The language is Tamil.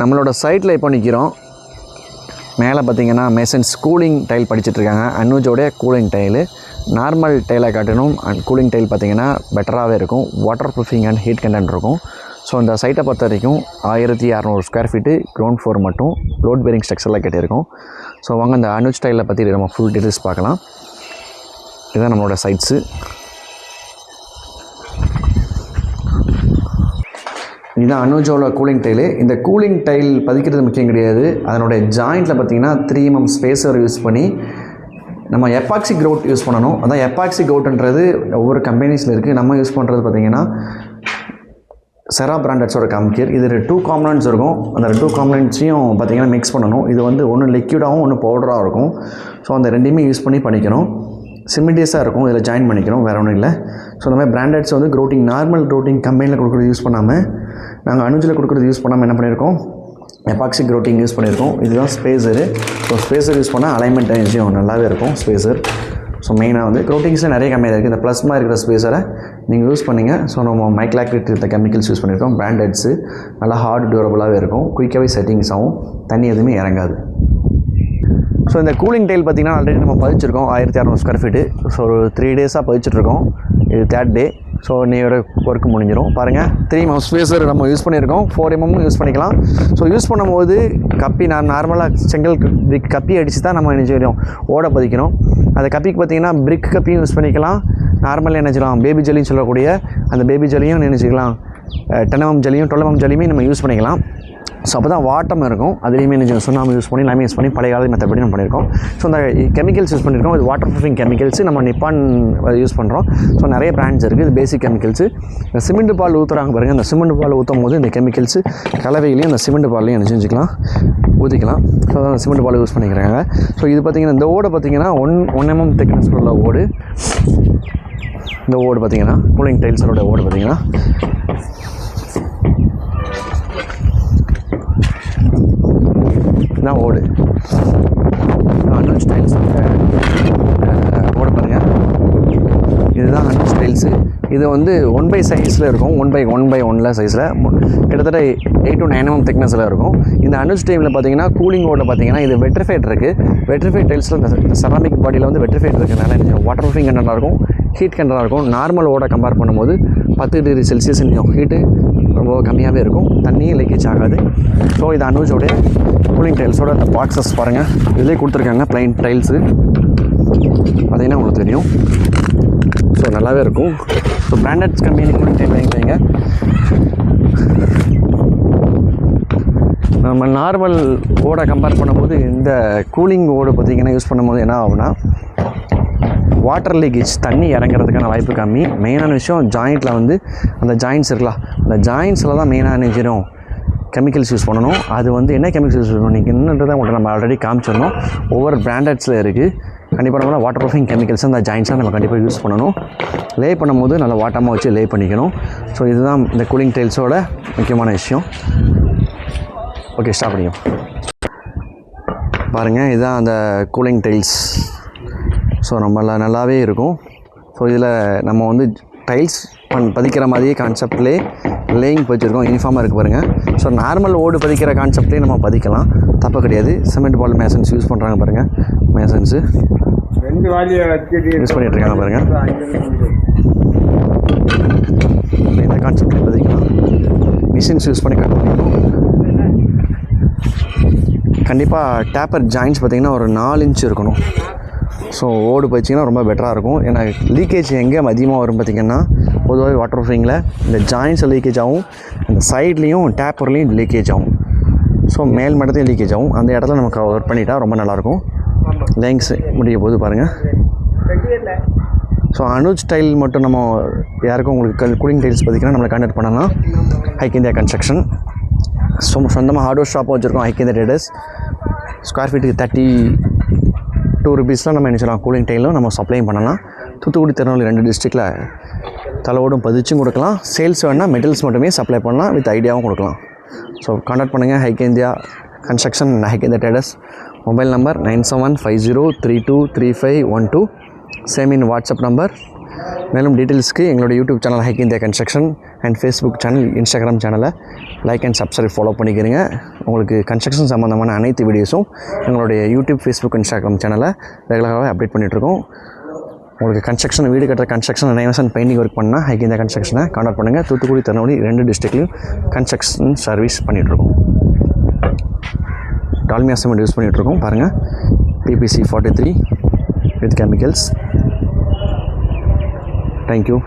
நம்மளோட சைட்டில் இப்போ நிற்கிறோம் மேலே பார்த்தீங்கன்னா மேசன்ஸ் கூலிங் டைல் படிச்சுட்ருக்காங்க. அனுஜோடைய கூலிங் டைலு நார்மல் டைலை காட்டினும் கூலிங் டைல் பார்த்திங்கன்னா பெட்டராகவே இருக்கும். Water proofing and heat content இருக்கும். ஸோ இந்த சைட்டை பொறுத்த வரைக்கும் ஆயிரத்தி இரநூறு ஸ்கொயர் ஃபீட்டு கிரவுண்ட் ஃப்ளோர் மட்டும் லோட் பேரிங் ஸ்ட்ரக்சரில் கட்டியிருக்கோம். ஸோ வாங்க அந்த அனுஜ் டைலை பற்றி நம்ம ஃபுல் டீட்டெயில்ஸ் பார்க்கலாம். இதுதான் நம்மளோட சைட்ஸு இதுதான் அனுஜோல கூலிங் டைலு இந்த கூலிங் டைல் பதிக்கிறது முக்கியம் கிடையாது. அதனுடைய ஜாயிண்ட்டில் பார்த்தீங்கன்னா த்ரீ எம்எம் ஸ்பேஸர் யூஸ் பண்ணி நம்ம எப்பாக்சி க்ரௌட் யூஸ் பண்ணணும். அதான் எப்பாக்சி க்ரௌட்ன்றது ஒவ்வொரு கம்பெனிஸில் இருக்குது நம்ம யூஸ் பண்ணுறது பார்த்தீங்கன்னா செரா பிராண்டட்ஸோட காமிக்கர் இது டூ காம்பனன்ட்ஸ் இருக்கும். அந்த டூ காம்பனன்ட்ஸையும் பார்த்திங்கன்னா மிக்ஸ் பண்ணணும். இது வந்து ஒன்று லிக்யூடாகவும் ஒன்று பவுடராகவும் இருக்கும். ஸோ அந்த ரெண்டையுமே யூஸ் பண்ணி பண்ணிக்கணும். சிமிடியஸாக இருக்கும். இதில் ஜாயின் பண்ணிக்கணும். வேறு ஒன்றும் இல்லை. ஸோ இந்த மாதிரி பிராண்டட்ஸ் வந்து க்ரோட்டிங் நார்மல் க்ரோட்டிங் கம்பெனியில் கொடுக்குறது யூஸ் பண்ணாமல் நாங்கள் அணுஜில் கொடுக்குறது யூஸ் பண்ணாமல் என்ன பண்ணியிருக்கோம் எபாக்சி க்ரோட்டிங் யூஸ் பண்ணியிருக்கோம் இதுதான் ஸ்பேசரு ஸோ ஸ்பேசர் யூஸ் பண்ணால் அலைன்மெண்ட் எனர்ஜியும் நல்லாவே இருக்கும் ஸ்பேசர் ஸோ மெயினாக வந்து க்ரோட்டிங்ஸில் நிறைய கம்மியாக இருக்குது இந்த ப்ளஸ்மாக இருக்கிற ஸ்பேஸரை நீங்கள் யூஸ் பண்ணிங்க. ஸோ நம்ம மைக்லாக்ரிட் இருந்த கெமிக்கல்ஸ் யூஸ் பண்ணியிருக்கோம் பிராண்டட்ஸு நல்லா ஹார்ட் டியூரபுளாகவே இருக்கும். குயிக்காகவே செட்டிங்ஸ் ஆகும். தண்ணி எதுவுமே இறங்காது. ஸோ இந்த கூலிங் டைல் பார்த்திங்கன்னா ஆல்ரெடி நம்ம பதிச்சிருக்கோம். ஆயிரத்தி அறநூறு ஸ்கொயர் ஃபீட்டு ஸோ ஒரு த்ரீ டேஸாக பதிச்சிட்ருக்கோம் இது தேர்ட் டே ஸோ நீயோட ஒர்க் முடிஞ்சிடும் பாருங்கள் த்ரீ எம்எம் ஸ்பேசர் நம்ம யூஸ் பண்ணியிருக்கோம். ஃபோர் எம்எம் யூஸ் பண்ணிக்கலாம். ஸோ யூஸ் பண்ணும்போது கப்பி நான் நார்மலாக செங்கல் பிரிக் கப்பி அடித்து தான் நம்ம என்ன செய்யணும் ஓட பதிக்கணும் அந்த கப்பிக்கு பார்த்தீங்கன்னா பிரிக் கப்பியும் யூஸ் பண்ணிக்கலாம். நார்மலாக என்ன செய்யலாம்? பேபி ஜெல்லின்னு சொல்லக்கூடிய அந்த பேபி ஜெல்லியும் நினைச்சிக்கலாம் டென் எம்எம் ஜெல்லியும் டுவெல் எம்எம் நம்ம யூஸ் பண்ணிக்கலாம். ஸோ அப்போ தான் வாட்டம் இருக்கும். அதுலேயுமே என்ன சுண்ணாம்பு யூஸ் பண்ணி எல்லாமே யூஸ் பண்ணி பழைய காலத்து மெத்தப்படி நம்ம பண்ணியிருக்கோம் ஸோ அந்த கெமிக்கல்ஸ் யூஸ் பண்ணியிருக்கோம் இது வாட்டர் ப்ரூஃபிங் கெமிக்கல்ஸ் நம்ம நிப்பான் யூஸ் பண்ணுறோம் ஸோ நிறைய பிராண்ட்ஸ் இருக்குது இது பேசிக் கெமிக்கல்ஸு இந்த சிமெண்ட் பால் ஊற்றுறாங்க பாருங்கள் அந்த சிமெண்ட் பால் ஊற்றும் போது இந்த கெமிக்கல்ஸ் கலவையிலையும் அந்த சிமெண்ட் பால்லையும் என்ன செஞ்சுக்கலாம் ஊற்றிக்கலாம் ஸோ அந்த சிமெண்ட் பால் யூஸ் பண்ணிக்கிறாங்க. ஸோ இது பார்த்திங்கன்னா இந்த ஓடு பார்த்திங்கன்னா one one MM mm thickness உள்ள ஓடு. இந்த ஓடு பார்த்திங்கன்னா கூலிங் டைல்ஸோட ஓடு பார்த்திங்கன்னா இதுதான் ஓடு அனுஜ் டைல்ஸ் ஓடு பாருங்கள் இதுதான் அனுஜ் டைல்ஸு இது வந்து ஒன் பை சைஸில் இருக்கும். ஒன் பை ஒன் பை ஒன்ல சைஸில் கிட்டத்தட்ட எயிட் டு நைன் எம்எம் திக்னஸில் இருக்கும். இந்த அனுஸ் டைமில் பார்த்தீங்கன்னா கூலிங் ஓடில் பார்த்தீங்கன்னா இது வெட்ரிஃபைட் இருக்குது வெட்ரிஃபைட் டைல்ஸில் இந்த செராமிக் பாடியில் வந்து வெட்ரிஃபைட் இருக்கிறனால வாட்டர் ப்ரூஃபிங் கண்டனாக இருக்கும். ஹீட் கண்டனாக இருக்கும். நார்மல் ஓட கம்பேர் பண்ணும்போது பத்து டிகிரி செல்சியஸ் ஹீட்டு ரொம்ப கம்மியாகவே இருக்கும். தண்ணியும் லீக்கேஜ் ஆகாது. ஸோ இது அனுஜோடைய கூலிங் டைல்ஸோட அந்த பாக்ஸஸ் பாருங்கள் இதிலே கொடுத்துருக்காங்க. ப்ளைன் டைல்ஸு பார்த்தீங்கன்னா உங்களுக்கு தெரியும். ஸோ நல்லாவே இருக்கும். So branded company cooling tile நம்ம நார்மல் ஓடை கம்பேர் பண்ணும்போது இந்த கூலிங் ஓடு பார்த்திங்கன்னா யூஸ் பண்ணும்போது என்ன ஆகும்னா வாட்டர் லீக்கேஜ் தண்ணி இறங்குறதுக்கான வாய்ப்பு கம்மி. மெயினான விஷயம் ஜாயிண்ட்டில் வந்து அந்த ஜாயின்ட்ஸ் இருக்கலாம் அந்த ஜாயின்ஸில் தான் மெயினாக நினைச்சிடும் கெமிக்கல்ஸ் யூஸ் பண்ணணும். அது வந்து என்ன கெமிக்கல்ஸ் யூஸ் பண்ணணும்? நீங்கள் என்னன்றதை உங்கள்கிட்ட நம்ம ஆல்ரெடி காமிச்சிடணும். ஒவ்வொரு பிராண்டட்ஸில் இருக்குது கண்டிப்பாக நம்ம வாட்டர் ப்ரூஃபிங் கெமிக்கல்ஸ் அந்த ஜாயின்ஸாக நம்ம கண்டிப்பாக யூஸ் பண்ணணும். லே பண்ணும்போது நல்லா வாட்டமாக வச்சு லே பண்ணிக்கணும். ஸோ இதுதான் இந்த கூலிங் டைல்ஸோட முக்கியமான விஷயம். ஓகே ஸ்டாப் பண்ணியும் பாருங்கள் இதுதான் அந்த கூலிங் டைல்ஸ் ஸோ நம்மள நல்லாவே இருக்கும். ஸோ இதில் நம்ம வந்து டைல்ஸ் பண் பதிக்கிற மாதிரியே கான்செப்ட்லேயே லேயிங் பதிச்சிருக்கோம் யூனிஃபார்மாக இருக்குது பாருங்கள் ஸோ நார்மல் ஓடு பதிக்கிற கான்செப்ட்லேயே நம்ம பதிக்கலாம். தப்பு கிடையாது. சிமெண்ட் பால் மேசன்ஸ் யூஸ் பண்ணுறாங்க பாருங்கள் மேசன்ஸு ரெண்டு வாலியை வச்சுட்டு யூஸ் பண்ணிட்டு இருக்காங்க பாருங்கள் இந்த கான்செப்ட்லேயே பதிக்கலாம் மிஷின்ஸ் யூஸ் பண்ணி கட் பண்ணிக்கணும் கண்டிப்பாக டேப்பர் ஜாயின்ஸ் பார்த்திங்கன்னா ஒரு நாலு இன்ச் இருக்கணும். ஸோ ஓடு போயிடுச்சிங்கன்னா ரொம்ப பெட்டராக இருக்கும். ஏன்னா லீக்கேஜ் எங்கே அதிகமாக வரும் பார்த்திங்கன்னா பொதுவாக வாட்டர் ப்ரூஃபிங்கில் இந்த ஜாயின்ஸில் லீக்கேஜ் ஆகும். அந்த சைட்லேயும் டேப்பர்லேயும் லீக்கேஜ் ஆகும். ஸோ மேல் மட்டத்தையும் லீக்கேஜ் ஆகும். அந்த இடத்துல நம்ம கவர் பண்ணிட்டா ரொம்ப நல்லாயிருக்கும் லேங்க்ஸ் முடிய போது பாருங்கள் ஸோ அனுஜ் டைல் மட்டும் நம்ம யாருக்கும் உங்களுக்கு கூலிங் டைல்ஸ் பார்த்திங்கன்னா நம்மளை கான்டாக்ட் பண்ணலாம். ஹைக் இந்தியா கன்ஸ்ட்ரக்ஷன் சொ சொந்தமாக ஹார்ட்வேர் ஷாப்பும் வச்சுருக்கோம் ஹைக் இந்தியா ட்ரேடர்ஸ் ஸ்கொயர் ஃபீட்டுக்கு தேர்ட்டி டூ ருபீஸில் நம்ம என்ன செய்யலாம் கூலிங் டைலும் நம்ம சப்ளையும் பண்ணலாம். தூத்துக்குடி திருநெல்வேலி ரெண்டு டிஸ்ட்ரிக்டில் தலைவோடும் பதிச்சும் கொடுக்கலாம். சேல்ஸ் வேணால் மெட்டல்ஸ் மட்டுமே சப்ளை பண்ணலாம் வித் ஐடியாவும் கொடுக்கலாம். ஸோ கான்டாக்ட் பண்ணுங்கள் Hike India construction Hike India traders mobile number nine seven five zero three two three five one two. Same in WhatsApp number மேலும் டீட்டெயில்ஸ்க்கு எங்களோட YouTube channel Hike India construction and Facebook channel Instagram சேனலை லைக் அண்ட் சப்ஸ்கிரைப் ஃபாலோ பண்ணிக்கிறீங்க. உங்களுக்கு கன்ஸ்ட்ரக்ஷன் சம்மந்தமான அனைத்து வீடியோஸும் எங்களுடைய யூடியூப் ஃபேஸ்புக் இன்ஸ்டாகிராம் சேனலை ரெகுலராகவே அப்டேட் பண்ணிகிட்ருக்கோம் உங்களுக்கு கன்ஸ்ட்ரக்ஷன் வீடு கட்டுற கன்ஸ்ட்ரக்ஷன் ரெனோவேஷன் பெயிண்டிங் ஒர்க் பண்ணால் ஹைக் இந்த கன்ஸ்ட்ரக்ஷனை கான்டாக்ட் பண்ணுங்கள் தூத்துக்குடி தருமபுரி ரெண்டு டிஸ்ட்ரிக்ட்லையும் கன்ஸ்ட்ரக்ஷன் சர்வீஸ் பண்ணிகிட்ருக்கோம் டால்மியா சிமெண்ட் யூஸ் பண்ணிகிட்ருக்கோம். பாருங்கள் PPC forty three with chemicals thank you